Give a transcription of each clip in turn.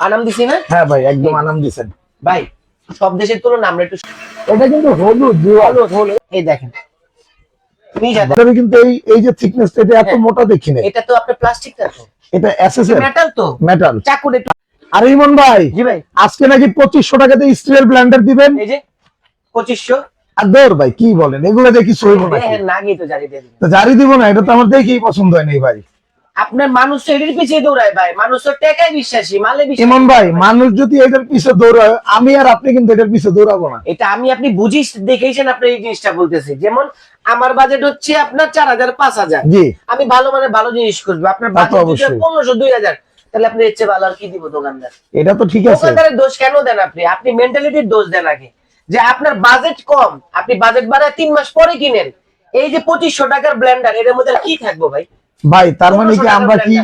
আনাম দিছি না? হ্যাঁ ভাই একদম আনাম দিছেন। ভাই সব দেশের তুলনায় আমরা একটু এটা কিন্তু হলুদ হলুদ হলুদ। এই দেখেন। মিজা কিন্তু এই এই যে থিকনেস এটা এত হ্যাঁ। মোটা দেখি না এটা তো আপনার প্লাস্টিক তো। এটা এসএস মেটাল তো। মেটাল চাকুর একটু। আর ইমন ভাই জি ভাই। আজকে নাকি পঁচিশশো টাকাতে স্টিলের ব্লেন্ডার দিবেন? এই যে পঁচিশশো। আর দৌড় ভাই কি বলেন? এগুলো দেখি সইব হ্যাঁ নাগি তো জারি দিয়ে তো জারি দিব না এটা তো আমার দেখেই পছন্দ হয় নাই ভাই। আপনার মানুষ তো এটার পিছিয়ে দৌড়ায় ভাই। মানুষ তো টেকায় বিশ্বাসী মালে ইমন ভাই মানুষ যদি এটার পিছে দৌড়ায় আমি আর আপনি কিন্তু এটার পিছে দৌড়াবো না। এটা আমি আপনি বুঝিস দেখেইছেন আপনি এই জিনিসটা বলতেছি। যেমন আমার বাজেট হচ্ছে আপনার চার হাজার পাঁচ হাজার। আমি ভালো মানে ভালো জিনিস খুঁজবো। আপনার বাজেট পনেরোশো দুই হাজার তাহলে আপনি এর চেয়ে ভালো আর কি দিব দোকানদার? এটা তো ঠিক আছে। দোকানদারের দোষ কেন দেন আপনি? আপনি মেন্টালিটির দোষ দেন আগে। যে আপনার বাজেট কম আপনি বাজেট বাড়ায় তিন মাস পরে কিনেন। এই যে পঁচিশশো টাকার ব্লেন্ডার এর মধ্যে কি থাকব ভাই? ভাই তার মানে কি আমরা কি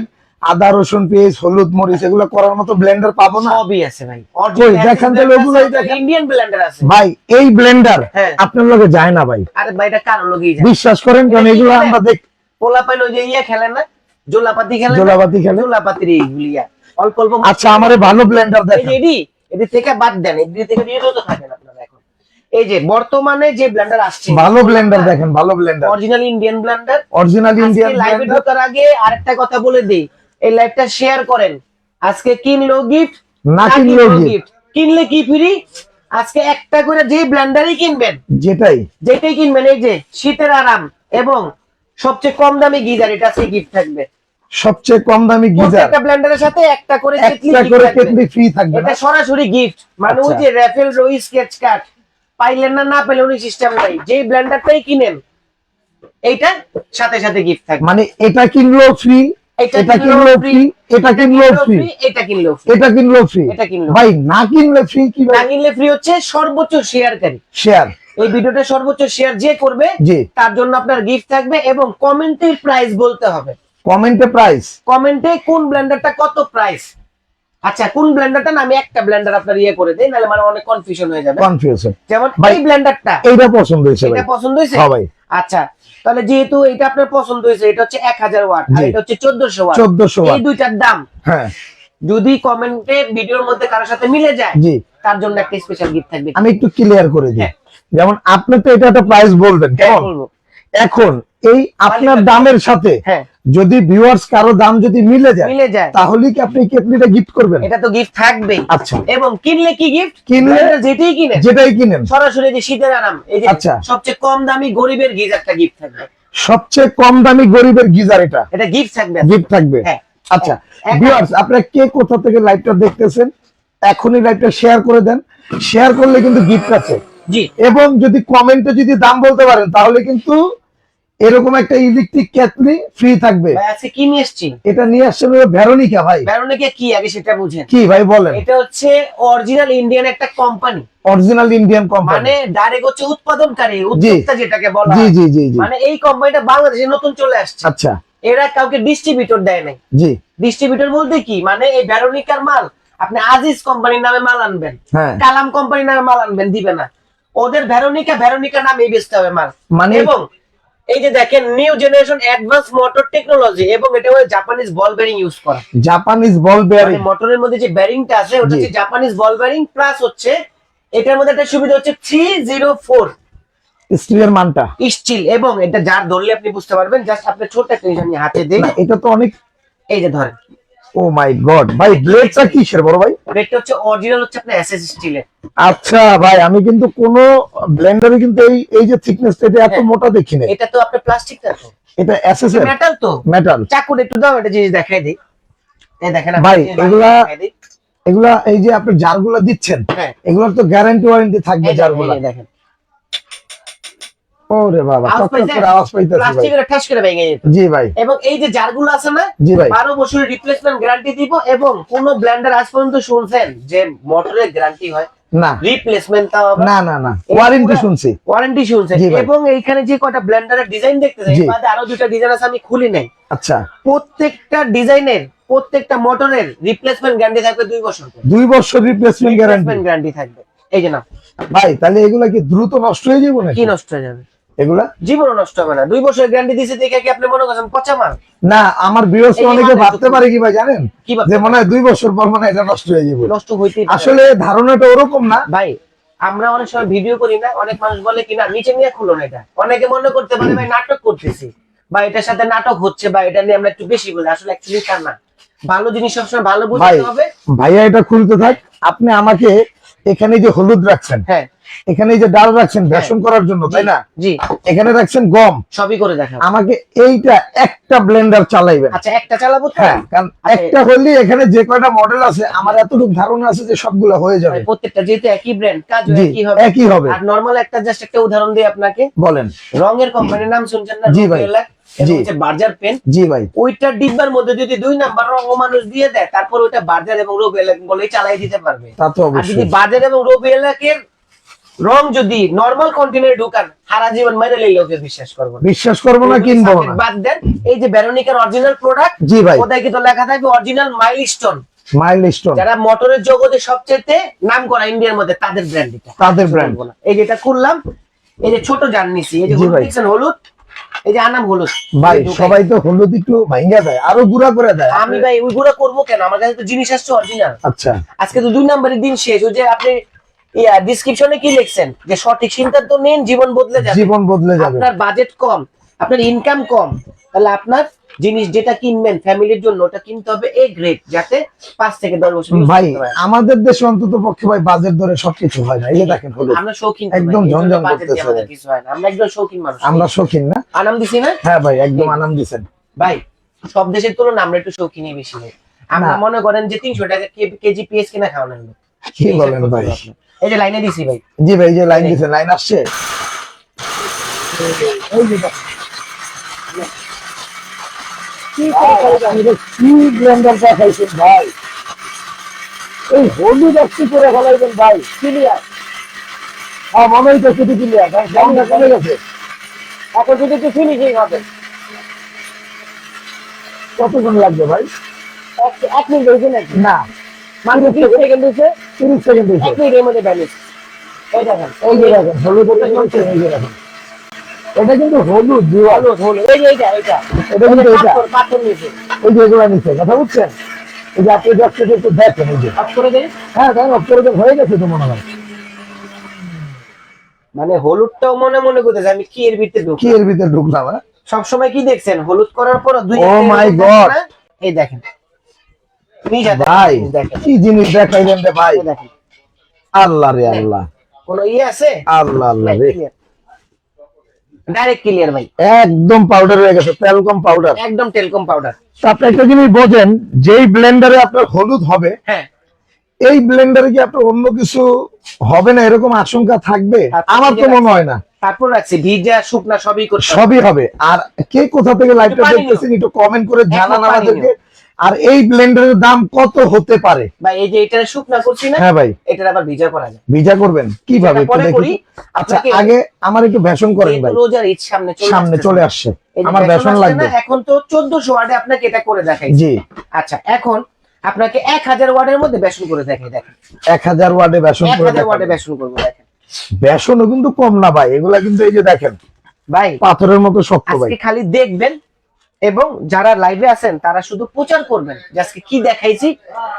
আদা রসুন পেঁয়াজ হলুদ মরিচ এগুলো করার মতো ব্লেন্ডার পাবো না? সবই আছে ভাই। কই, দেখান তাহলে ওগুলোই দেখান। ইন্ডিয়ান ব্লেন্ডার আছে। ভাই এই ব্লেন্ডার হ্যাঁ। আপনার লগে যায় না ভাই। আরে ভাই এটা কারও লগেই যায় বিশ্বাস করেন কারণ এগুলো আমরা দেখ পোলা পাইল ওই যে ইয়ে খেলে না? জোলাপাতি খেলে না? জোলাপাতি খেলে। জোলাপাতির এইগুলি ইয়া। অল্প অল্প আচ্ছা আমারে ভালো ব্লেন্ডার দেখেন। এডি এডি থেকে বাদ দেন এডি থেকে দিয়ে তো আপনারা এখন এই যে বর্তমানে যে ব্লেন্ডার আসছে ভালো ব্লেন্ডার দেখেন ভালো blender original Indian blender original Indian লাইভে ঢোকার আগে আরেকটা কথা বলে দেই এই লাইভটা শেয়ার করেন। আজকে কিনলো গিফট না কিনলেও গিফট কিনলে কি ফ্রি আজকে একটা করে যে ব্লেন্ডারই কিনবেন যেটাই। যেটাই কিনবেন এই যে শীতের আরাম এবং সবচেয়ে কম দামি গিজার এটা আজকে গিফট থাকবে। সবচেয়ে কম দামি গিজার। প্রত্যেকটা ব্লেন্ডারের সাথে একটা করে কেটলি একটা ফ্রি থাকবে। এটা সরাসরি গিফট মানে ওই আচ্ছা। যে র্যাফেল রই স্কেচ কাট পাইলেন না না পেলেন ওই সিস্টেম নাই। যেই ব্লেন্ডারটাই কিনেন এইটা সাথে সাথে গিফট থাকে মানে এটা কিনলো ফ্রি এটা কিনলেও ফ্রি এটা কিনলেও ফ্রি এটা কিনলেও free। এটা কিনলেও ফ্রি এটা কিনলেও ভাই না কিনলে ফ্রি কি না কিনলে ফ্রি হচ্ছে সর্বোচ্চ শেয়ারকারী শেয়ার এই ভিডিওটা সর্বোচ্চ শেয়ার যে করবে তার জন্য আপনার গিফট থাকবে এবং কমেন্টের প্রাইস বলতে হবে। কমেন্টে প্রাইস কমেন্টে কোন ব্লেন্ডারটা কত প্রাইস আচ্ছা কোন ব্লেন্ডারটা? না আমি একটা ব্লেন্ডার আপনার ইয়ে করে দেই নাহলে মানে অনেক কনফিউশন হয়ে যাবে। কনফিউশন যেমন এই ব্লেন্ডারটা। এইটা পছন্দ হয়েছে এটা পছন্দ হয়েছে? হ্যাঁ ভাই। আচ্ছা তাহলে যেহেতু এটা আপনার পছন্দ হয়েছে এটা হচ্ছে এক হাজার ওয়াট আর। এটা হচ্ছে চোদ্দশো ওয়াট। চোদ্দশো এই দুইটার দাম। হ্যাঁ। যদি কমেন্টে ভিডিওর মধ্যে কারোর সাথে মিলে যায় জি। তার জন্য একটা স্পেশাল গিফট থাকবে। আমি একটু ক্লিয়ার করে দিই। হ্যাঁ। যেমন আপনি তো এটা একটা প্রাইস বলবেন হ্যাঁ, কেমন? এখন এই আপনার দামের সাথে হ্যাঁ। যদি ভিউয়ার্স কারও দাম যদি মিলে যায় মিলে যায়। তাহলে কি আপনি কেটলিটা গিফট করবেন? এটা তো গিফট থাকবেই। আচ্ছা। এবং কিনলে কি গিফট কিনলে- যেটাই কিনেন। যেটাই কিনেন। সরাসরি যে শীতের আরাম এই যে আচ্ছা। সবচেয়ে কম দামি গরিবের গিজারটা গিফট থাকবে। সবচেয়ে কম দামি গরিবের গিজার এটা। এটা গিফট থাকবে। গিফট থাকবে। হ্যাঁ। আচ্ছা। ভিউয়ার্স আপনারা কে কোথা থেকে লাইভটা দেখতেছেন? এখনই লাইভটা শেয়ার করে দেন। শেয়ার করলে কিন্তু গিফট আছে। জি। এবং যদি কমেন্টে যদি দাম বলতে পারেন তাহলে কিন্তু এরকম একটা ইলেকট্রিক ক্যাটলি ফ্রি থাকবে। আজকে কি নিয়ে এসছি? এটা নিয়ে আসছে ওই ভেরোনিকা ভাই। ব্যারোনিকে কি? আগে সেটা বুঝেন। কি ভাই বলেন। এটা হচ্ছে অরিজিনাল ইন্ডিয়ান একটা কোম্পানি অরিজিনাল ইন্ডিয়ান কোম্পানি মানে ডাইরেক্ট হচ্ছে উৎপাদনকারী উদ্যোক্তা যেটাকে বলা জি জি জি মানে এই কোম্পানিটা বাংলাদেশে নতুন চলে আসছে। আচ্ছা। এরা কাউকে ডিস্ট্রিবিউটর দেয় নাই। জি। ডিস্ট্রিবিউটর বলতে কি? মানে এই ভ্যারোনিকার মাল আপনি আজিজ কোম্পানির নামে মাল আনবেন। হ্যাঁ। কালাম কোম্পানির নামে মাল আনবেন দিবে না। ওদের ভ্যারোনিকা ভ্যারোনিকা নামে বেচতে হবে মাল। মানে এবং এই যে দেখেন new generation advance motor technology এবং এটা হলো জাপানিজ বল বেয়ারিং ইউজ করা। জাপানিজ বল বেয়ারিং মোটরের মধ্যে যে বেয়ারিংটা আছে ওটা যে হচ্ছে জাপানিজ বল বেয়ারিং প্লাস হচ্ছে এটার মধ্যে একটা সুবিধা হচ্ছে থ্রি জিরো ফোর স্টিলের মানটা। স্টিল এবং এটা যার ধরলে আপনি বুঝতে পারবেন জাস্ট আপনি ছোট একটা নিয়ে হাতে দেন এটা তো অনেক এই যে ধরেন ও মাই গড ভাই ব্লেডটা কিসের বড় ভাই? এটা হচ্ছে অরিজিনাল হচ্ছে আপনার এসএস স্টিলের আচ্ছা ভাই আমি কিন্তু কোন ব্লেন্ডারে কিন্তু এই এই যে থিকনেস এটা এত হ্যাঁ। মোটা দেখি না এটা তো আপনার প্লাস্টিক না তো। এটা এসএস মেটাল তো। মেটাল চাকুর একটু দাও এটা জিনিস দেখাই দিই। এই দেখেন ভাই, এগুলা- এগুলা এই যে আপনি জারগুলা দিচ্ছেন হ্যাঁ। এগুলোর তো গ্যারান্টি ওয়ারেন্টি থাকবে জারগুলা। দেখেন। ওরে বাবা আওয়াজ পাইতেছি প্লাস্টিকের ঠাস করে ভেঙে যেত জি ভাই। এবং এই যে জারগুলো আছে না জি ভাই। বারো বছরের রিপ্লেসমেন্ট গ্যারান্টি দিব এবং কোন ব্ল্যান্ডার আজ পর্যন্ত শুনছেন যে মোটরের গ্যারান্টি হয়? না। রিপ্লেসমেন্ট না না না। ওয়ারেন্টি শুনছি। ওয়ারেন্টি ভাই। এবং এইখানে যে কটা ব্ল্যান্ডারের ডিজাইন দেখতেছেন বাদে আরও দুটা ডিজাইন আছে আমি খুলি নাই। আচ্ছা। প্রত্যেকটা ডিজাইনের প্রত্যেকটা মোটরের রিপ্লেসমেন্ট গ্যারান্টি থাকবে দুই বছর দুই বছর রিপ্লেসমেন্ট গ্যারান্টি গ্যারান্টি থাকবে। এই যে না ভাই তাহলে এগুলা কি দ্রুত নষ্ট হয়ে যাবে নাকি? কি নষ্ট হয়ে যাবে? এগুলা? জীবনও নষ্ট হবে না। দুই বছরের গ্যারান্টি দিয়েছে দেখে কি আপনি মনে করছেন পচা মাল? না আমার অনেকে মানে ভাবতে পারে কি ভাই জানেন? যে মনে হয় দুই বছর পর মনে এটা নষ্ট হয়ে যাবে। নষ্ট হইতেই আসলে ধারণাটা ওরকম না। ভাই আমরা অনেক সময় ভিডিও করি না অনেক মানুষ বলে নিচে নিয়ে খুলো না এটা। অনেকে মনে করতে পারে ভাই নাটক করতেছি। বা এটার সাথে নাটক হচ্ছে বা এটা নিয়ে আমরা একটু বেশি বলি আসলে অ্যাকচুয়ালি তা না। ভালো জিনিস সবসময় ভালো বুঝতে হবে। ভাইয়া এটা খুলতে থাক। আপনি আমাকে এখানে যে হলুদ রাখছেন হ্যাঁ। এখানে যে ডাল রাখছেন বেসন করার জন্য তাই না? জি এখানে রাখছেন গম। সবই করে দেখাবো। আমাকে এইটা একটা ব্লেন্ডার চালাইবেন। আচ্ছা একটা চালাবো হ্যাঁ কারণ আচ্ছা, একটা হলে এখানে যে কয়টা মডেল আছে আমার এতটুকু ধারণা আছে যে সবগুলো হয়ে যাবে। প্রত্যেকটা যেহেতু একই ব্র্যান্ড কাজ একই হবে। একই হবে। আর নরমাল একটা জাস্ট একটা উদাহরণ দিই আপনাকে। বলেন। রঙের কোম্পানির নাম শুনছেন না? জি ভাই। জি। হচ্ছে বার্জার পেন জি ভাই। ওইটার ডিব্বার মধ্যে যদি দুই নাম্বার রঙ মানুষ দিয়ে দেয় তারপর ওইটা বার্জার এবং রোবেল বলে চালাই দিতে পারবে। তা তো আর যদি অবশ্যই এবং রোবেলাকের রং যদি নরমাল কন্টেনারে ঢুকান সারা জীবন মেরে লইলেও কেউ বিশ্বাস করব না। বিশ্বাস করব না কিনবো না। বাদ দেন এই যে ব্যারোনিকার অরিজিনাল প্রোডাক্ট জি ভাই। ওটাই কিন্তু লেখা থাকবে অরিজিনাল মাইলস্টোন মাইল স্টোন যারা মোটরের জগতে সবচেয়ে নাম করা ইন্ডিয়ার মধ্যে তাদের ব্র্যান্ড এটা। তাদের ব্র্যান্ড এই যেটা করলাম এই যে ছোট জান নিছি এই যে হলুদ হলুদ। এই যে আনাম হলুদ। ভাই সবাই তো হলুদ একটু ভাঙ্গা দেয় আরও গুঁড়া করে দেয়। আমি ভাই ওইগুলো করব কেন? আমার কাছে তো জিনিস আসছে অরিজিনাল আচ্ছা। আজকে তো দুই নম্বরের দিন শেষ। ওই যে আপনি ইয়া ডিসক্রিপশনে কি লিখছেন? যে সঠিক সিদ্ধান্ত নিন জীবন বদলে যাবে। জীবন বদলে যাবে। আপনার বাজেট কম আপনার ইনকাম কম তাহলে আপনার জিনিস যেটা কিনবেন ফ্যামিলির জন্য ওটা কিনতে হবে এ গ্রেড যাতে পাঁচ থেকে দশ বছর ভাই আমাদের দেশে অন্তত পক্ষে ভাই বাজেট ধরে সবকিছু হয় না। এই যে দেখেন হলুদ আমরা শৌখিন একদম ঝনঝন করতেছে কিছু হয় না। আমরা একদম শৌখিন মানুষ। আমরা শৌখিন না? আনাম দিছি না? হ্যাঁ ভাই একদম আনাম দিছেন। ভাই সব দেশের তুলনায় আমরা একটু শৌখিনই বেশি হই আমরা মনে করেন যে তিনশো টাকা কে- কেজি পিএস কিনা খাওয়ানোর লোক কি বলেন ভাই? এই যে লাইনে দিছি ভাই। জি ভাই এই যে লাইন দিছেন লাইন আসছে? এই যে কি ব্লেন্ডার ভাই? এই হলুদ একটু করে ফেলাইবেন ভাই ক্লিয়ার হ্যাঁ মনে হইতেছে ক্লিয়ার ভাই দামটা কমে গেছে। এখন যদি একটু ফিনিশিং হবে। কতক্ষণ লাগবে ভাই? এক- মিনিট হয়েছে নাকি? না। মাত্র তিরিশ সেকেন্ড হয়েছে? তিরিশ সেকেন্ড এক মিনিটের মধ্যে ব্যালেন্স এই দেখেন। এই যে দেখেন হলুদ এটা কিন্তু এই যে দেখেন। এটা কিন্তু হলুদ হলুদ হলুদ। এই যে এইটা এইটা। এটা কিন্তু এটা পাথর পাথর নিচে। এই যে এগুলো নিচ্ছে কথা বুঝছেন? এই যে আপনি একটু দেখেন এই যে। অফ করে দেন। হ্যাঁ তাই অক্ষরে তো হয়ে গেছে তো মনে হয়। মানে হলুদটাও মনে মনে করতেছে আমি কি এর ভিতরে ঢুকি কি এর ভিতরে ঢুকলাম হ্যাঁ? সবসময় কি দেখছেন? হলুদ করার পর দুই God! থাকে না? এই দেখেন ভাই কি জিনিস দেখাইলেন রে ভাই? আল্লাহ রে আল্লাহ। কোন ইয়ে আছে? আল্লাহ আল্লাহ রে। ডাইরেক্ট ক্লিয়ার ভাই। একদম পাউডার হয়ে গেছে তেল পাউডার একদম টেলকম পাউডার আপনি একটা জিনিস বোঝেন যেই ব্লেন্ডারে আপনার হলুদ হবে হ্যাঁ। এই ব্লেন্ডারে কি আপনার অন্য কিছু হবে না? এরকম আশঙ্কা থাকবে? আমার তো মনে হয় না। তারপর রাখছি ভিজা শুকনা সবই হবে। সবই হবে। আর কে কোথা থেকে লাইভটা। দেখতেছেন একটু কমেন্ট করে জানান আমাদেরকে। আর এই ব্লেন্ডারের দাম কত হতে পারে? ভাই এই যে এটা শুকনা করছি না হ্যাঁ ভাই। এটার আবার ভিজা করা যায়। ভিজা করবেন? কীভাবে? একটু দেখি আচ্ছা আগে আমার একটু করেন ভাই। রোজার ঈদ সামনে চলে সামনে চলে আসছে। আমার লাগবে। এখন তো আপনাকে এটা করে দেখাই। জি। আচ্ছা এখন আপনাকে এক হাজার ওয়ার্ডের মধ্যে বেসন করে দেখাই দেখেন। এক হাজার ওয়ার্ডে বেসন করে হাজার ওয়ার্ডে দেখাবেন। বেসন করব দেখেন। বেসনও কিন্তু কম না ভাই এগুলা কিন্তু এই যে দেখেন। ভাই। পাথরের মতো শক্ত ভাই। আজকে খালি দেখবেন এবং যারা লাইভে আছেন তারা শুধু প্রচার করবেন। যে আজকে কি দেখাইছি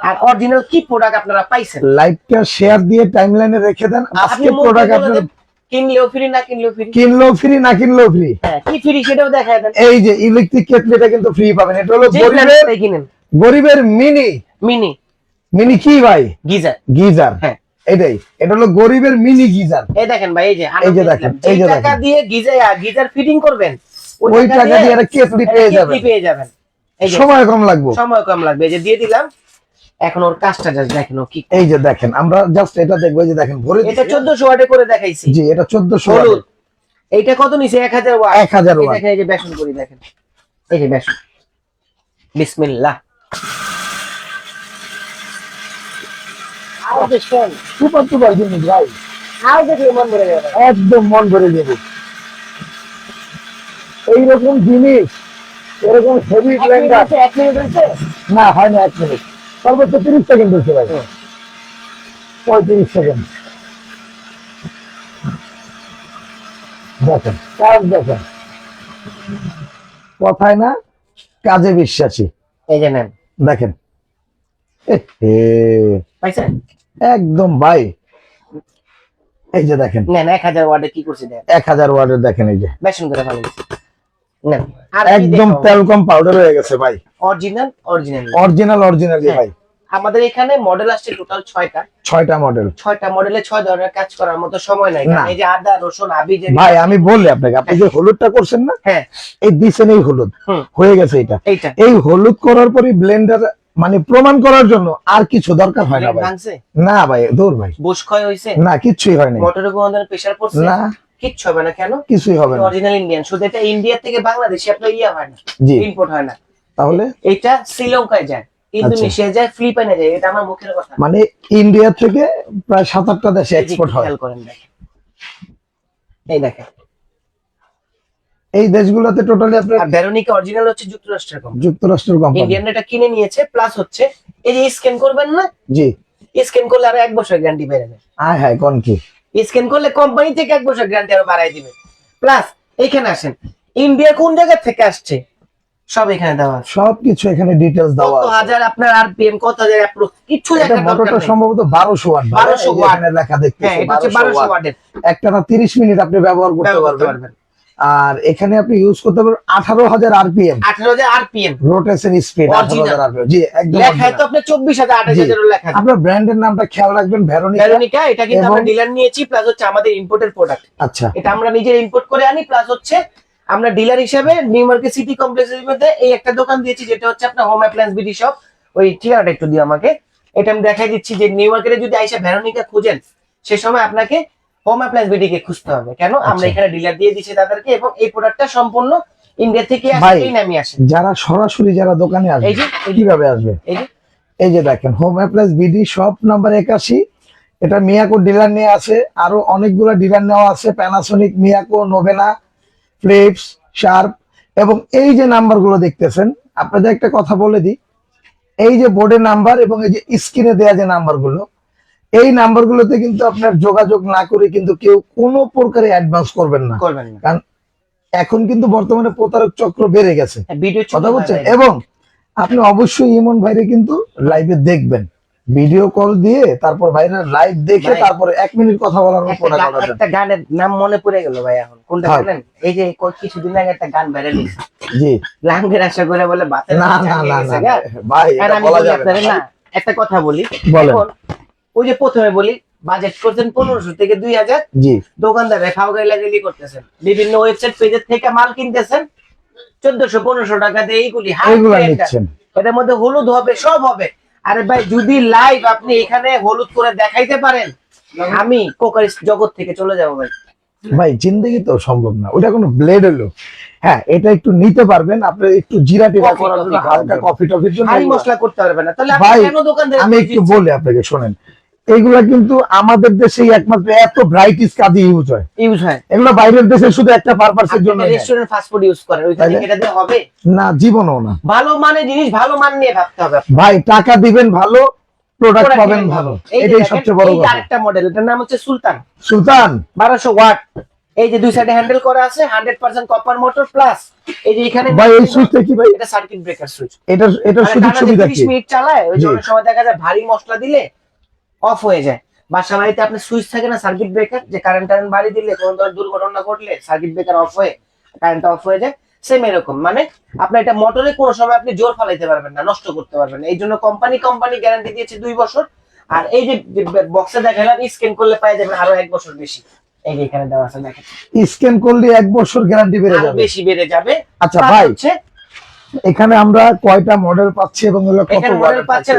আর অরিজিনাল কি প্রোডাক্ট আপনারা পাইছেন? লাইভটা শেয়ার দিয়ে টাইমলাইনে রেখে দেন। আজকে প্রোডাক্ট আপনার কিনলেও ফ্রি না কিনলেও ফ্রি কিনলেও ফ্রি না কিনলেও ফ্রি হ্যাঁ কি ফ্রি সেটাও দেখায় দেন। এই যে ইলেকট্রিক কেটলিটা কিন্তু ফ্রি পাবেন। এটা হলো গরিবের কিনেন। গরিবের মিনি মিনি মিনি কি ভাই? গিজার। গিজার। হ্যাঁ। এটাই। এটা হলো গরিবের মিনি গিজার। এই দেখেন ভাই এই যে এই যে দেখেন, এই যে টাকা দিয়ে গিজার গিজার ফিটিং করবেন। ওই টাকা দিয়ে একটা পেয়ে যাবেন। পেয়ে যাবেন। সময় কম লাগবে। সময় কম লাগবে। এই যে দিয়ে দিলাম এখন ওর কাজটা জাস্ট দেখেন কি এই যে দেখেন আমরা জাস্ট এটা দেখব যে দেখেন ভরে এটা দিচ্ছি। চোদ্দশো ওয়াটে করে দেখাইছি। জি এটা চোদ্দশো হলুদ। এইটা কত নিছে? এক হাজার ওয়াট। এক হাজার এই ওয়াট। দেখেন এই যে বেসন করি দেখেন। এই যে বেসন। বিসমিল্লাহ। আর সুপার টুপার জিনিস ভাই। আর মন ভরে যাবে। একদম মন ভরে যাবে। এইরকম জিনিস এরকম হেভি এক মিনিট হয়েছে, এক মিনিট হয়েছে? না হয় না এক মিনিট সর্বোচ্চ তিরিশ সেকেন্ড হচ্ছে ভাই। পঁয়ত্রিশ সেকেন্ড দেখেন কাজ দেখেন। কথায় না কাজে বিশ্বাসী। এই যে নেন। দেখেন। একদম ভাই। এই যে দেখেন। নেন এক হাজার ওয়ার্ডে কি করছি এক হাজার ওয়ার্ডের দেখেন এই যে। বেসন করে ভালো নেন আর একদম তেলকম পাউডার হয়ে গেছে ভাই। অরিজিনাল অরিজিনাল অরিজিনাল অরিজিনাল হ্যাঁ। ভাই। আমাদের এখানে মডেল আসছে টোটাল ছয়টা। ছয়টা মডেল ছয়টা মডেলে ছয় ধরনের কাজ করার মতো সময় নাই। এই যে আদা রসুন আবি যে ভাই আমি বললি আপনাকে আপনি যে হলুদটা করছেন না হ্যাঁ। এই দিছেন এই হলুদ। হয়ে গেছে এটা এই হলুদ করার পরে ব্লেন্ডার মানে প্রমাণ করার জন্য আর কিছু দরকার হয় না ভাই। না ভাই দূর ভাই। বুশ ক্ষয় হয়েছে না কিচ্ছুই হয়নি মোটরের গন্ধের প্রেসার পড়ছে? না। কিচ্ছু হবে না কেন? কিছুই হবে না। অরিজিনাল ইন্ডিয়ান শুধু এটা ইন্ডিয়া থেকে বাংলাদেশে আপনার ইয়া হয় না ইম্পোর্ট হয় না। তাহলে? এটা শ্রীলঙ্কায় যায় ইন্দোনেশিয়া যায় ফিলিপাইনে যায় এটা আমার মুখের কথা। মানে ইন্ডিয়া থেকে প্রায় সাত আটটা দেশে এক্সপোর্ট হয়। করেন দেখেন। এই দেখেন। এই দেশগুলোতে টোটালি আপনার আর ভেরোনিকা অরিজিনাল হচ্ছে যুক্তরাষ্ট্রের কোম্পানি যুক্তরাষ্ট্রের কোম্পানি ইন্ডিয়ান এটা কিনে নিয়েছে প্লাস হচ্ছে এই যে স্ক্যান করবেন না? জি। স্ক্যান করলে আরও এক বছর গ্যারান্টি বেড়ে হায় কোন কি? স্ক্যান করলে কোম্পানি থেকে এক বছর গ্যারান্টি আরও বাড়াই দিবে। প্লাস এখানে আসেন ইন্ডিয়া কোন জায়গা থেকে আসছে? সব এখানে দেওয়া সবকিছু এখানে ডিটেলস দেওয়া কত হাজার আপনার আরপিএম কত হাজার অ্যাপ্রোচ কিছু মোটরটা সম্ভবত বারোশো ওয়াট 1200 ওয়াট। লেখা দেখতে হ্যাঁ এটা হচ্ছে 1200 ওয়াটের একটা না তিরিশ মিনিট আপনি ব্যবহার করতে পারবেন। আর এখানে আপনি ইউজ করতে পারবেন আঠারো হাজার আরপিএম আঠারো হাজার আরপিএম রোটেশন স্পিড আঠারো হাজার আরপিএম জি একদম লেখায় তো আপনার চব্বিশ হাজার আঠাশ জি। হাজারও লেখা আপনার ব্র্যান্ডের নামটা খেয়াল রাখবেন ভেরোনিকা ভেরোনিকা এটা কিন্তু আমরা ডিলার নিয়েছি প্লাস হচ্ছে আমাদের ইম্পোর্টের প্রোডাক্ট আচ্ছা। এটা আমরা নিজের ইম্পোর্ট করে আনি প্লাস হচ্ছে আমরা ডিলার হিসেবে নিউ মার্কেট সিটি কমপ্লেক্সের মধ্যে এই একটা দোকান দিয়েছি যেটা হচ্ছে আপনার হোম অ্যাপ্লায়েন্স বিডি শপ ওই ঠিকানাটা একটু দিও আমাকে। এটা আমি দেখাই দিচ্ছি যে নিউ মার্কেটে যদি আইসা ভেরোনিকা খুঁজেন সে সময় আপনাকে হোম অ্যাপ্লায়েন্স বিডি কে খুঁজতে হবে। কেন? আমরা আচ্ছা। এখানে ডিলার দিয়ে দিচ্ছি তাদেরকে এবং এই প্রোডাক্টটা সম্পূর্ণ ইন্ডিয়া থেকে আসেই নামি আসে। যারা সরাসরি যারা দোকানে আসবে এই এই যে- কীভাবে আসবে? এই যে। এই যে দেখেন home appliance BD shop number একাশি। এটা মিয়াকো ডিলার নিয়ে আছে আরও অনেকগুলো ডিলার নেওয়া আছে Panasonic Miyako Novena Philips Sharp এবং এই যে নাম্বারগুলো দেখতেছেন আপনাদের একটা কথা বলে দিই। এই যে বোর্ডের নাম্বার এবং এই যে স্ক্রিনে দেওয়া যে নাম্বারগুলো এই নাম্বারগুলোতে কিন্তু আপনার যোগাযোগ না করে কিন্তু কেউ কোনো প্রকারে অ্যাডভান্স করবেন না। করবেন না। কারণ এখন কিন্তু বর্তমানে প্রতারক চক্র বেড়ে গেছে। ভিডিও কথা বলছেন? এবং আপনি অবশ্যই ইমন ভাইরে কিন্তু লাইভে দেখবেন। ভিডিও কল দিয়ে তারপর ভাইরা লাইভ দেখে তারপরে এক মিনিট কথা বলার একটা পরে গান- একটা গানের নাম মনে পড়ে গেল ভাই এখন। কোনটা জানেন? এই যে কিছুদিন আগে একটা গান বেড়ে দিয়েছে জি। লাঙ্গের আশা করে বলে না না না না ভাই এটা বলা যাবে না। একটা কথা বলি। বলেন। ওই যে প্রথমে বলি বাজেট করছেন পনেরোশো থেকে দুই হাজার। জি। দোকানদারে ফাও গাইলাগাইলি করতেছেন। বিভিন্ন ওয়েবসাইট পেজের থেকে মাল কিনতেছেন। চোদ্দশো পনেরোশো টাকা দিয়ে এইগুলি এটার মধ্যে হলুদ হবে সব হবে। আরে ভাই যদি লাইভ আপনি এখানে হলুদ করে দেখাইতে পারেন আমি কোকার জগৎ থেকে চলে যাব ভাই। ভাই জিন্দগি তো সম্ভব না। ওটা কোনো ব্লেড হলো হ্যাঁ এটা একটু নিতে পারবেন। আপনি একটু জিরা টিরা করার জন্য হালকা কফি টফির জন্য। মশলা করতে পারবে না। তাহলে আপনি কেন দোকানদার আমি একটু বলি আপনাকে শোনেন। এগুলা কিন্তু আমাদের দেশে একমাত্র এত ব্রাইটিস কাজে ইউজ হয়। ইউজ হয়। এগুলো বাইরের দেশে শুধু একটা পারপাসের জন্য রেস্টুরেন্ট ফাস্ট ফুড ইউজ করেন ওইখানে? এটা দিয়ে হবে? না জীবনও না। ভালো মানে জিনিস ভালো মান নিয়ে ভাবতে হবে। ভাই টাকা দিবেন ভালো প্রোডাক্ট পাবেন ভালো। এটাই সবচেয়ে বড় এই কথা। আরেকটা মডেল এটার নাম হচ্ছে সুলতান। সুলতান? বারোশো ওয়াট। এই যে দুই সাইডে হ্যান্ডেল করা আছে hundred percent copper motor plus এই যে এখানে ভাই এই সুইচটা কি ভাই। এটা সার্কিট ব্রেকার সুইচ। এটা এটা সুযোগ সুবিধা কি? মিনিট চালায় ওই জন্য সময় দেখা যায় ভারী মশলা দিলে অফ হয়ে যায়। বাসা বাড়িতে আপনি সুইচ থাকে না সার্কিট ব্রেকার যে কারেন্ট টারেন্ট বাড়ি দিলে কোনো ধরনের দুর্ঘটনা ঘটলে সার্কিট ব্রেকার অফ হয়ে কারেন্ট অফ হয়ে যায়। সেম এরকম। মানে আপনার এটা মোটরে কোনো সময় আপনি জোর ফলাইতে পারবেন না নষ্ট করতে পারবেন না। এই জন্য কোম্পানি কোম্পানি গ্যারান্টি দিয়েছে দুই বছর। আর এই যে বক্সে দেখালাম স্ক্যান করলে পাই যাবেন আরও এক বছর বেশি। এই যে এখানে দেওয়া আছে দেখেন। স্ক্যান করলে এক বছর গ্যারান্টি বেড়ে যাবে। বেশি বেড়ে যাবে। আচ্ছা ভাই হচ্ছে এখানে আমরা কয়টা মডেল পাচ্ছি এবং এখানে মডেল পাচ্ছেন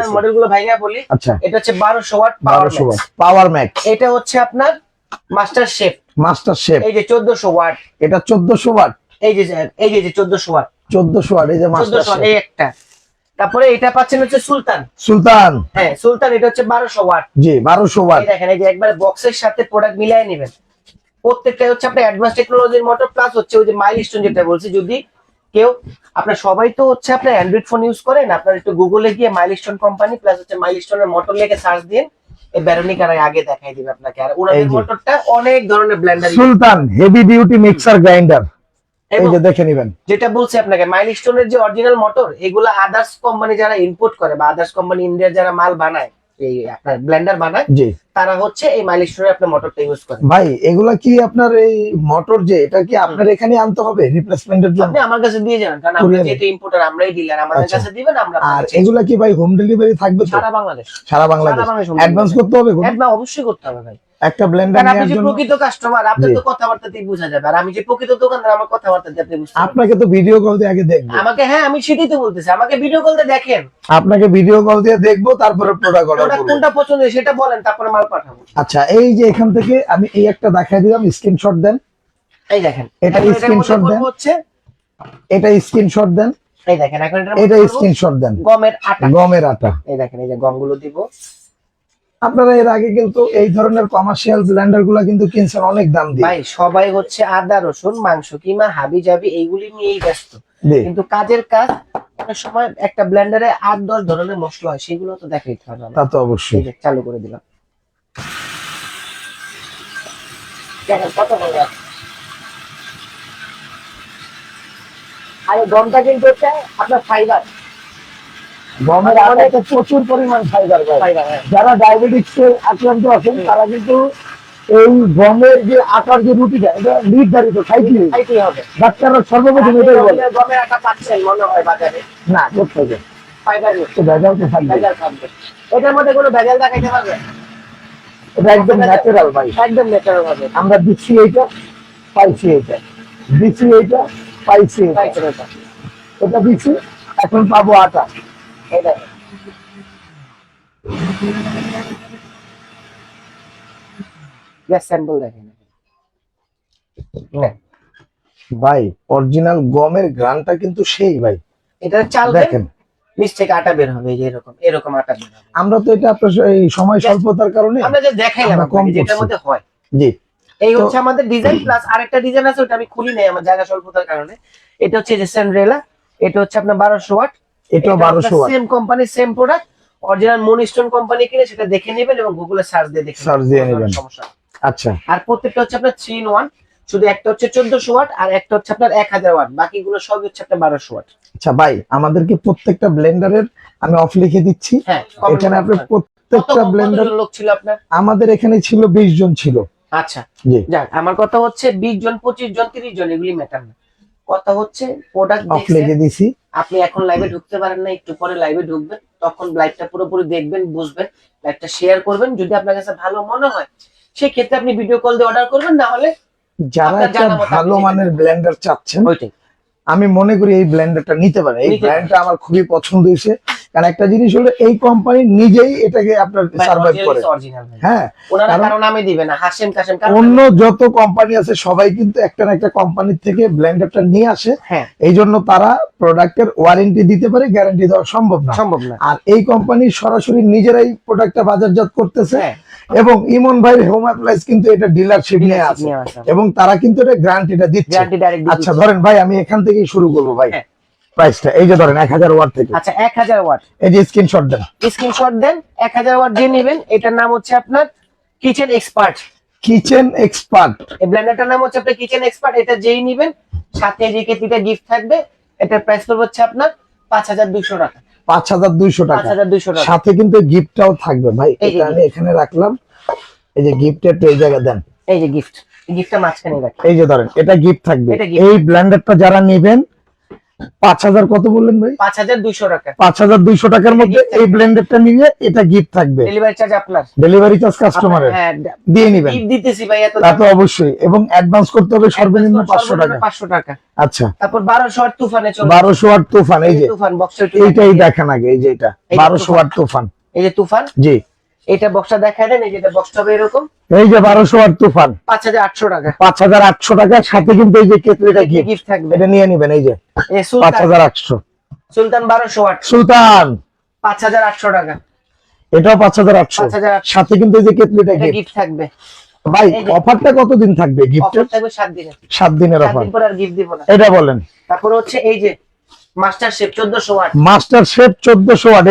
ভাইয়া বলি। আচ্ছা। এটা হচ্ছে বারোশো ওয়াট পাওয়ার বারোশো ওয়াট পাওয়ার ম্যাক্স এটা হচ্ছে আপনার মাস্টার শেফ মাস্টার শেফ এই যে চোদ্দশো ওয়াট এটা চোদ্দশো ওয়াট এই যে এই যে চোদ্দশো ওয়াট চোদ্দশো ওয়াট এই যে মাস্টার শেফ এই একটা। তারপরে এটা পাচ্ছেন হচ্ছে সুলতান। সুলতান। হ্যাঁ সুলতান এটা হচ্ছে বারোশো ওয়াট জি বারোশো ওয়াট দেখেন এই যে একবার বক্সের সাথে প্রোডাক্ট মিলাই নেবেন। প্রত্যেকটা হচ্ছে আপনার অ্যাডভান্স টেকনোলজির মোটর প্লাস হচ্ছে ওই যে মাইলস্টোন যেটা বলছি যদি কেউ আপনার সবাই তো হচ্ছে আপনার অ্যান্ড্রয়েড ফোন ইউজ করেন আপনার একটু গুগলে গিয়ে মাইলস্টোন কোম্পানি প্লাস হচ্ছে মাইলস্টোনের মোটর লেগে সার্চ দিন এই ব্যারোনিকার আগে দেখাই দিবে আপনাকে। আর ওনাদের এই মোটরটা অনেক ধরনের ব্লেন্ডার সুলতান হেভি ডিউটি মিক্সার গ্রাইন্ডার এই যে দেখে নিবেন। যেটা বলছি আপনাকে মাইলস্টোনের যে অরিজিনাল মোটর এগুলো আদার্স কোম্পানি যারা ইম্পোর্ট করে বা আদার্স কোম্পানি ইন্ডিয়ার যারা মাল বানায় এই আপনার ব্লেন্ডার বানায় জি। তারা হচ্ছে এই মাইলস্টোনের আপনার মোটরটা ইউজ করে। ভাই এগুলা কি আপনার এই মোটর যে এটা কি আপনার এখানে আনতে হবে রিপ্লেসমেন্টের জন্য? আপনি আমার কাছে দিয়ে যাবেন কারণ আমরা Courier এ? যেহেতু ইম্পোর্টার আমরাই ডিলার আমাদের আচ্ছা। কাছে দিবেন আমরা আর এগুলা কি ভাই হোম ডেলিভারি থাকবে সারা বাংলাদেশ। সারা বাংলাদেশ। অ্যাডভান্স করতে হবে অবশ্যই করতে হবে ভাই। একটা ব্লেন্ডার আপনি নেওয়ার যে জন্য প্রকৃত কাস্টমার আপনার তো কথাবার্তাতেই বোঝা যাবে। আর আমি যে প্রকৃত দোকানদার আমার কথাবার্তাতে আপনি বুঝতে আপনাকে তো ভিডিও কল দিয়ে আগে দেখব। আমাকে হ্যাঁ আমি সেটাই তো বলতেছি। আমাকে ভিডিও কলতে দেখেন। আপনাকে ভিডিও কল দিয়ে দেখব তারপরে প্রোডাক্ট অর্ডার করব। কোনটা পছন্দ সেটা বলেন তারপরে মাল পাঠাবো। আচ্ছা এই যে এখান থেকে আমি এই একটা দেখাই দিলাম স্ক্রিনশট দেন। এই দেখেন এটা এটার দেন। হচ্ছে এটা স্ক্রিনশট দেন। এই দেখেন এখন এটা স্ক্রিনশট দেন। গমের আটা। গমের আটা। এই দেখেন এই যে গমগুলো দিব। আপনারা এর আগে কিন্তু এই ধরনের কমার্শিয়াল ব্লেন্ডারগুলা কিন্তু কিনছেন অনেক দাম দিয়ে। ভাই সবাই হচ্ছে আদা রসুন মাংস কিমা হাবি জাবি এইগুলি নিয়েই ব্যস্ত। কিন্তু কাজের কাজ সময় একটা ব্লেন্ডারে আট দশ ধরনের মশলা হয় সেগুলো তো দেখাইতে হবে তা তো অবশ্যই। চালু করে দিলাম। আর গমটা কিন্তু হচ্ছে আপনার ফাইবার গমের আটাতে প্রচুর পরিমাণ ফাইবার যারা ডায়াবেটিক্স আক্রান্ত আছেন তারা কিন্তু এই গমের যে আটার যে রুটিটা এটা নির্ধারিত হবে। ডাক্তাররা সর্বপ্রথম এটাই বলে। গমের- আটা পাচ্ছেন মনে হয় বাজারে? না কোথায় ফাইবার ভেজাল তো থাকবে। এটার মধ্যে কোনো ভেজাল দেখাইতে পারবে? এটা একদম ন্যাচারাল ভাই। একদম ন্যাচারাল হবে। আমরা দিচ্ছি এইটা পাইছি এইটা। দিচ্ছি এইটা পাইছি। এটা দিচ্ছি এখন পাবো আটা। স্যাম্পল দেখেন। ভাই অরিজিনাল গমের গ্রানটা কিন্তু সেই ভাই। এটা চাল দেখেন। নিচ থেকে আটা বের হবে যে এরকম এরকম আটা বের হবে। আমরা তো এটা আপনার এই সময় স্বল্পতার কারণে আমরা যে দেখাইলাম যেটার মধ্যে হয়। জি। এই হচ্ছে আমাদের ডিজাইন প্লাস আরেকটা ডিজাইন আছে ওটা আমি খুলি নাই আমার জায়গা স্বল্পতার কারণে। এটা হচ্ছে যে স্যান্ড্রেলা এটা হচ্ছে আপনার বারোশো ওয়াট। বারোশো watt. Same company same product original Milestone company কিনে সেটা দেখে নেবেন এবং গুগলে সার্চ দিয়ে দেখে Search দিয়ে নেবেন। সমস্যা আচ্ছা। আর প্রত্যেকটা হচ্ছে আপনার থ্রি ইন ওয়ান শুধু একটা হচ্ছে চোদ্দশো ওয়াট আর একটা হচ্ছে আপনার এক হাজার ওয়াট। বাকিগুলো সবই হচ্ছে আপনার বারোশো ওয়াট। আচ্ছা ভাই আমাদেরকে প্রত্যেকটা ব্লেন্ডারের আমি অফ লিখে দিচ্ছি। হ্যাঁ এখানে আপনি প্রত্যেকটা ব্লেন্ডার লোক ছিল আপনার? আমাদের এখানে ছিল বিশ জন ছিল। আচ্ছা। জি। যাক আমার কথা হচ্ছে বিশ জন পঁচিশ জন তিরিশ জন এগুলি ম্যাটার না। কথা হচ্ছে প্রোডাক্ট অফ লেগে দিছি। আপনি এখন লাইভে ঢুকতে পারেন না একটু পরে লাইভে ঢুকবেন তখন লাইভটা পুরোপুরি দেখবেন বুঝবেন লাইভটা শেয়ার করবেন। যদি আপনার কাছে ভালো মনে হয় সেই ক্ষেত্রে আপনি ভিডিও কল দিয়ে অর্ডার করবেন না হলে যারা একটা ভালো মানের ব্লেন্ডার চাচ্ছেন আমি মনে করি এই ব্লেন্ডারটা নিতে পারে। এই। ব্র্যান্ডটা আমার খুবই পছন্দ হয়েছে। কারণ একটা জিনিস হলো এই কোম্পানি নিজেই এটাকে আপনার সার্ভাইভ করে। হ্যাঁ ওনারা কারণ- কারও নামে দিবে না হাসেম কাসেম অন্য যত কোম্পানি আছে সবাই কিন্তু একটা না একটা কোম্পানির থেকে ব্লেন্ডারটা নিয়ে আসে। হ্যাঁ। এই জন্য তারা প্রোডাক্টের ওয়ারেন্টি দিতে পারে গ্যারান্টি দেওয়া সম্ভব না। সম্ভব না। আর এই কোম্পানি সরাসরি নিজেরাই প্রোডাক্টটা বাজারজাত করতেছে। হ্যাঁ। এবং ইমন ভাইয়ের হোম অ্যাপ্লায়েন্স কিন্তু এটা ডিলারশিপ নিয়ে আছে। এবং তারা কিন্তু এটা গ্যারান্টিটা দিচ্ছে। আচ্ছা ধরেন ভাই আমি এখান থেকেই শুরু করব ভাই। হ্যাঁ। প্রাইসটা এই যে ধরেন এক হাজার ওয়াট থেকে। আচ্ছা এক হাজার ওয়াট। এই যে স্ক্রিনশট দেন। স্ক্রিনশট দেন এক হাজার ওয়াট দিয়ে নেবেন। এটার নাম হচ্ছে আপনার কিচেন এক্সপার্ট কিচেন এক্সপার্ট এই ব্লেন্ডারটার নাম হচ্ছে আপনার কিচেন এক্সপার্ট এটা যেই নিবেন সাথে যে কেটলিটা গিফট থাকবে এটার প্রাইস পড়বে হচ্ছে আপনার পাঁচ হাজার দুইশো টাকা। পাঁচ হাজার দুইশো টাকা। হাজার দুইশো টাকা। সাথে কিন্তু গিফটটাও থাকবে ভাই। এই এটা আমি এখানে রাখলাম। এই যে গিফটের এই জায়গা দেন। এই যে গিফট গিফটটা মাঝখানে রাখি। এই যে ধরেন এটা গিফট থাকবে। এই ব্লেন্ডারটা যারা নেবেন পাঁচ হাজার কত বললেন ভাই? পাঁচ হাজার দুইশো টাকা। পাঁচ হাজার দুইশো টাকার মধ্যে এই ব্লেন্ডারটা নিয়ে এটা গিফট থাকবে। ডেলিভারি চার্জ আপনার। ডেলিভারি চার্জ কাস্টমারের হ্যাঁ দিয়ে নিবেন। দিতেছি ভাই এত তা তো অবশ্যই। এবং অ্যাডভান্স করতে হবে সর্বনিম্ন পাঁচশো টাকা। পাঁচশো টাকা। আচ্ছা। তারপর বারোশো তুফানে বারোশো ওয়াট তুফান এই যে। তুফান বক্সের এইটাই দেখেন। আগে এই যে এটা। বারোশো। ওয়াট তুফান। এই যে তুফান? জি। এটা বক্সটা দেখায় দেন এই যে বক্সটা হবে এরকম। এই যে বারোশো ওয়াট তুফান। পাঁচ হাজার আটশো টাকা। পাঁচ হাজার আটশো টাকার সাথে কিন্তু এই যে গিফট গিফট থাকবে। এটা নিয়ে নিবেন এই যে। সুলতান। হাজার আটশো। সুলতান বারোশো ওয়াট সুলতান! পাঁচ হাজার আটশো টাকা। এটাও পাঁচ হাজার আটশো। পাঁচ হাজার আটশো। সাথে কিন্তু এই যে গিফট গিফট থাকবে। ভাই অফারটা কতদিন থাকবে অফার থাকবে সাত দিনের। সাত দিনের অফার। আর গিফট দিব না। এটা বলেন। তারপর হচ্ছে এই যে মাস্টার শেপ ওয়াট মাস্টার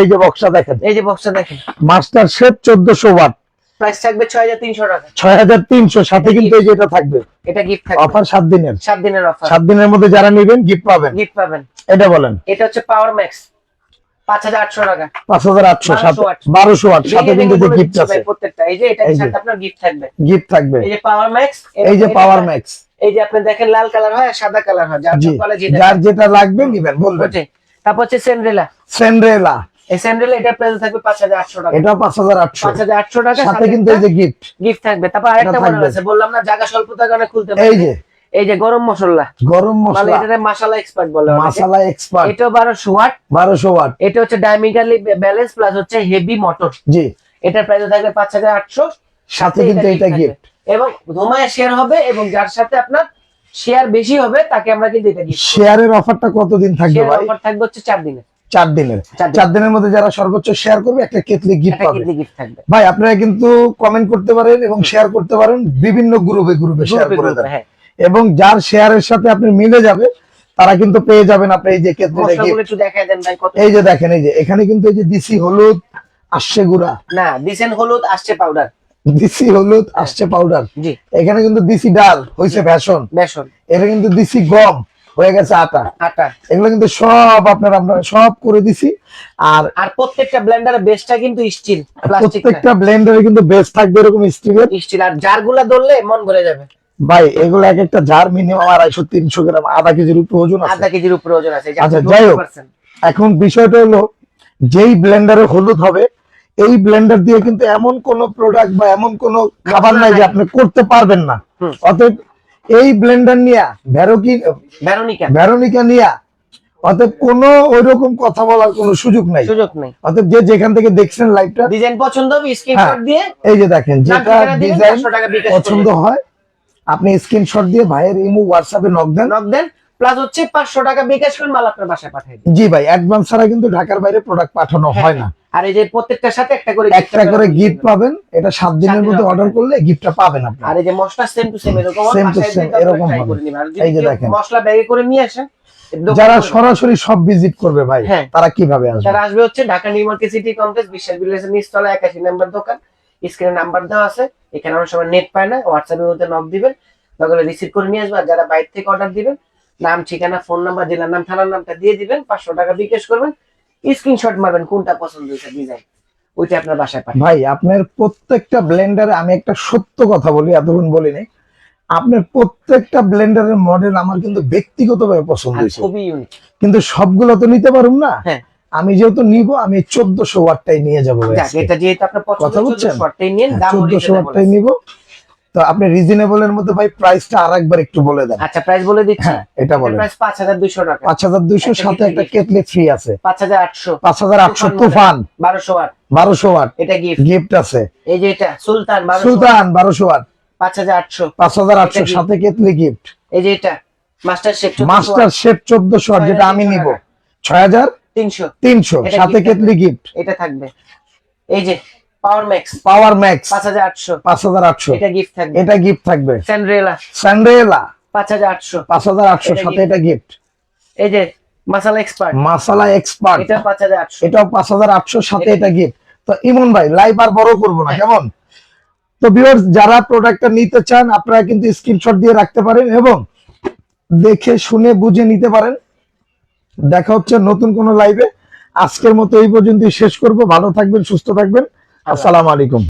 এই যে বক্সটা দেখেন। এই যে বক্সটা দেখেন। মাস্টার শেপ চোদ্দশো ওয়াট প্রাইস থাকবে ছয় হাজার তিনশো টাকা। ছয় হাজার তিনশো সাথে কিন্তু এই যে এটা থাকবে। এটা গিফট থাকবে। অফার দিনের। দিনের অফার দিনের মধ্যে যারা নেবেন গিফট পাবেন। গিফট পাবেন। এটা বলেন। এটা হচ্ছে পাওয়ার ম্যাক্স গিফট থাকবে। এই যে পাওয়ার ম্যাক্স এই যে আপনি দেখেন লাল কালার হয় আর সাদা কালার হয় যার যেটা লাগবে নিবেন বলবেন। তারপর হচ্ছে সেন্ড্রেলা সেন্ড্রেলা এই সেন্ড্রেলা এটার প্রাইস থাকবে পাঁচ হাজার আটশো টাকা। এটা পাঁচ হাজার আটশো। পাঁচ হাজার আটশো টাকা সাথে কিন্তু এই যে গিফট গিফট থাকবে। তারপর আরেকটা মডেল। আছে বললাম না জায়গা স্বল্পতার কারণে খুলতে এই যে। এই যে গরম মশলা। গরম মশলা। এটা এক্সপার্ট বলে। মশলা এক্সপার্ট এটাও বারোশো ওয়াট। বারোশো ওয়াট। এটা হচ্ছে ডায়মিকালি ব্যালেন্স প্লাস হচ্ছে হেভি মোটর জি। এটার প্রাইস থাকবে পাঁচ হাজার আটশো। সাথে কিন্তু এটা গিফট এবং ধোমায় শেয়ার হবে এবং যার সাথে আপনার শেয়ার বেশি হবে তাকে আমরা কিন্তু এটা গিফট শেয়ারের অফারটা কতদিন থাকবে ভাই? অফার থাকবে হচ্ছে চার দিনে চার দিনের। চার দিনের। মধ্যে যারা সর্বোচ্চ শেয়ার করবে একটা কেতলি গিফট পাবে। কিন্তু গিফট থাকবে। ভাই আপনারা কিন্তু কমেন্ট করতে পারেন এবং শেয়ার করতে পারেন বিভিন্ন গ্রুপে গ্রুপে শেয়ার করে দেন। হ্যাঁ। এবং যার শেয়ারের সাথে আপনি মিলে যাবে তারা কিন্তু পেয়ে যাবেন আপনি এই যে এই যে দেখেন এই যে এখানে কিন্তু এই যে দিসি হলুদ আসছে গুঁড়া। না দিছেন হলুদ আসছে পাউডার দিসি হলুদ আসছে পাউডার এখানে কিন্তু দিসি ডাল হয়েছে এটা কিন্তু দিসি গম হয়ে গেছে আটা। আটা। এগুলো কিন্তু সব আপনার আমরা সব করে দিছি। আর আর প্রত্যেকটা ব্লেন্ডারের বেসটা কিন্তু স্টিল প্রত্যেকটা ব্লেন্ডারে কিন্তু বেস থাকবে এরকম স্টিলের স্টিল আর জারগুলা ধরলে মন ভরে যাবে। ভাই এগুলো এক একটা জার মিনিমাম আড়াইশো তিনশো গ্রাম আধা কেজির উপর ওজন আছে। আধা কেজির উপরে ওজন আছে আচ্ছা, যাই হোক। এখন বিষয়টা হলো যেই ব্লেন্ডারে হলুদ হবে এই ব্লেন্ডার দিয়ে কিন্তু এমন কোন প্রোডাক্ট বা এমন কোন খাবার নাই যে আপনি করতে পারবেন না। অতএব এই ব্লেন্ডার নিয়া ভ্যারোকি ভেরোনিকা। ভ্যারোনিকা নিয়া অতএব কোনো ওইরকম কথা বলার কোনো সুযোগ নাই। সুযোগ নেই। অতএব যে যেখান থেকে দেখছেন লাইভটা ডিজাইন পছন্দ হবে স্ক্রিনশট হ্যাঁ। দিয়ে এই যে দেখেন যেটা ডিজাইন 500 টাকা বিকাশ পছন্দ হয় আপনি স্ক্রিনশট দিয়ে ভাইয়ের ইমো হোয়াটসঅ্যাপে নক দেন। নক দেন প্লাস হচ্ছে পাঁচশো টাকা বিকাশ করে মাল আপনার বাসায় পাঠিয়ে দিন। জি ভাই অ্যাডভান্স ছাড়া কিন্তু ঢাকার বাইরে প্রোডাক্ট পাঠানো হয় না। আর এই যে প্রত্যেকটার সাথে একটা করে একটা করে গিফট পাবেন এটা সাত দিনের দিনের মধ্যে অর্ডার করলে গিফটটা পাবেন আপনি। আর এই যে মশলা সেম টু সেম এরকম same, দিতে আপনারা এরকম এই যে দেখেন। মশলা ব্যাগে করে নিয়ে আসেন যারা সরাসরি সব ভিজিট করবে ভাই হ্যাঁ। তারা কীভাবে আসবে? যারা আসবে হচ্ছে Dhaka new market city complex Biswas বিল্ডার্সের নিচতলা একাশি নাম্বার দোকান। স্ক্রিনে নাম্বার দেওয়া আছে এখানে অনেক সময় নেট পায় না হোয়াটসঅ্যাপের মধ্যে নক দিবেন দরকার রিসিভ করে নিয়ে আসবে আর যারা বাইরে থেকে অর্ডার দিবেন নাম ঠিকানা ফোন নাম্বার জেলার নাম থানার নামটা দিয়ে দিবেন পাঁচশো টাকা বিকাশ করবেন স্ক্রিনশট মারবেন কোনটা পছন্দ হয়েছে ডিজাইন ওইটা আপনার বাসায় পাঠাবেন। ভাই আপনার প্রত্যেকটা ব্লেন্ডারে আমি একটা সত্য কথা বলি এতক্ষণ বলিনি। আপনার প্রত্যেকটা ব্লেন্ডারের মডেল আমার কিন্তু ব্যক্তিগতভাবে পছন্দ আর হয়েছে। খুবই ইউনিক কিন্তু সবগুলো তো নিতে পারুম না? হ্যাঁ। আমি যেহেতু নিব আমি চোদ্দশো ওয়াটটাই নিয়ে যাব। এটা যেহেতু আপনার কথা দাম চোদ্দশো ওয়াটটাই নিব। তো আপনি রিজনেবল এর মধ্যে ভাই প্রাইসটা আর একবার একটু বলে দেন। আচ্ছা প্রাইস বলে দিচ্ছি। হ্যাঁ এটা বলেন। প্রাইস পাঁচ হাজার দুইশো টাকা। পাঁচ হাজার দুইশো একটা সাথে একটা কেটলি ফ্রি আছে। পাঁচ হাজার আটশো। পাঁচ হাজার আটশো তুফান তুফান। বারোশো ওয়াট। বারোশো ওয়াট। এটা গিফট গিফট আছে। এই যে এটা সুলতান বারোশো সুলতান বারোশো ওয়াট। পাঁচ হাজার আটশো। পাঁচ হাজার আটশো এটা gift। সাথে কেটলি গিফট এই যে এটা মাস্টার শেফ মাস্টার শেফ চোদ্দশো ওয়াট যেটা আমি নিব। ছয় হাজার তিনশো। তিনশো সাথে gift গিফট এটা থাকবে। এই যে পাওয়ার ম্যাক্স পাওয়ার ম্যাক্স পাঁচ হাজার আটশো। পাঁচ হাজার আটশো। এটা গিফট থাকবে। এটা গিফট থাকবে। স্যান্ড্রেলা স্যান্ডেলা পাঁচ হাজার আটশো। পাঁচ হাজার আটশো সাথে এটা গিফট এই যে মাসালা এক্সপার্ট মাসালা এক্সপার্ট এটা পাঁচ হাজার আটশো। এটাও পাঁচ হাজার আটশো সাথে এটা এটা গিফট তো ইমন ভাই লাইভ আর বড় করব না কেমন? তো ভিউয়ার্স যারা প্রোডাক্টটা নিতে চান আপনারা কিন্তু স্ক্রিনশট দিয়ে রাখতে পারেন এবং দেখে শুনে বুঝে নিতে পারেন। দেখা হচ্ছে নতুন কোনো লাইভে আজকের মতো এই পর্যন্তই শেষ করব। ভালো থাকবেন, সুস্থ থাকবেন। আসসালামু আলাইকুম।